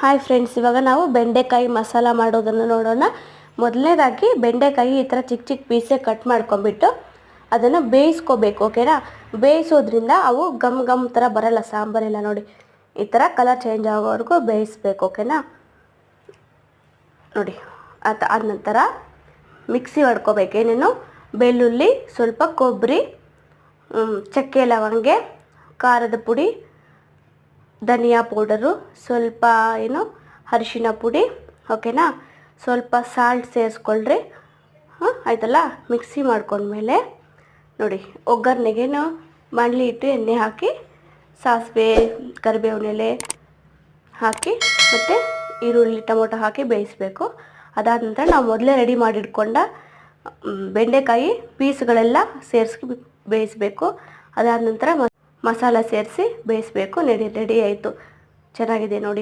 Hi friends ಇವಾಗ ನಾವು ಬೆಂಡೆಕಾಯಿ ಮಸಾಲ ಮಾಡೋದನ್ನು ನೋಡೋಣ. ಮೊದಲನೇದಾಗಿ ಬೆಂಡೆಕಾಯಿ ಈ ಥರ ಚಿಕ್ಕ ಚಿಕ್ಕ ಪೀಸೆ ಕಟ್ ಮಾಡ್ಕೊಂಬಿಟ್ಟು ಅದನ್ನು ಬೇಯಿಸ್ಕೋಬೇಕು ಓಕೆನಾ ಬೇಯಿಸೋದ್ರಿಂದ ಅವು ಗಮ್ ಗಮ್ ಥರ ಬರಲ್ಲ ಸಾಂಬಾರೆಲ್ಲ ನೋಡಿ. ಈ ಥರ ಕಲರ್ ಚೇಂಜ್ ಆಗೋವರೆಗೂ ಬೇಯಿಸ್ಬೇಕು ಓಕೆನಾ ನೋಡಿ ಆತ ಆದ ನಂತರ ಮಿಕ್ಸಿ ಹೊಡ್ಕೋಬೇಕು ಏನೇನು? ಬೆಳ್ಳುಳ್ಳಿ, ಸ್ವಲ್ಪ ಕೊಬ್ಬರಿ ಚಕ್ಕೆ ಲವಂಗೆ, ಖಾರದ ಪುಡಿ ಧನಿಯಾ ಪೌಡರು, ಸ್ವಲ್ಪ ಏನು, ಅರಿಶಿನ ಪುಡಿ ಓಕೆನಾ ಸ್ವಲ್ಪ ಸಾಲ್ಟ್ ಸೇರಿಸ್ಕೊಳ್ರಿ. ಹಾಂ, ಆಯ್ತಲ್ಲ? ಮಿಕ್ಸಿ ಮಾಡ್ಕೊಂಡ್ಮೇಲೆ ನೋಡಿ, ಒಗ್ಗರಣೆಗೇನು ಬಾಣಲಿ ಇಟ್ಟು ಎಣ್ಣೆ ಹಾಕಿ, ಸಾಸಿವೆ, ಕರಿಬೇವಿನ ಎಲೆ ಹಾಕಿ, ಮತ್ತು ಈರುಳ್ಳಿ, ಟೊಮೊಟೊ ಹಾಕಿ ಬೇಯಿಸಬೇಕು. ಅದಾದ ನಂತರ ನಾವು ಮೊದಲೇ ರೆಡಿ ಮಾಡಿಟ್ಕೊಂಡ ಬೆಂಡೆಕಾಯಿ ಪೀಸ್ಗಳೆಲ್ಲ ಸೇರಿಸಿ ಬೇಯಿಸಬೇಕು. ಅದಾದ ನಂತರ ಮಸಾಲ ಸೇರಿಸಿ ಬೇಯಿಸಬೇಕು ನೆಡಿ ರೆಡಿ ಆಯಿತು. ಚೆನ್ನಾಗಿದೆ ನೋಡಿ.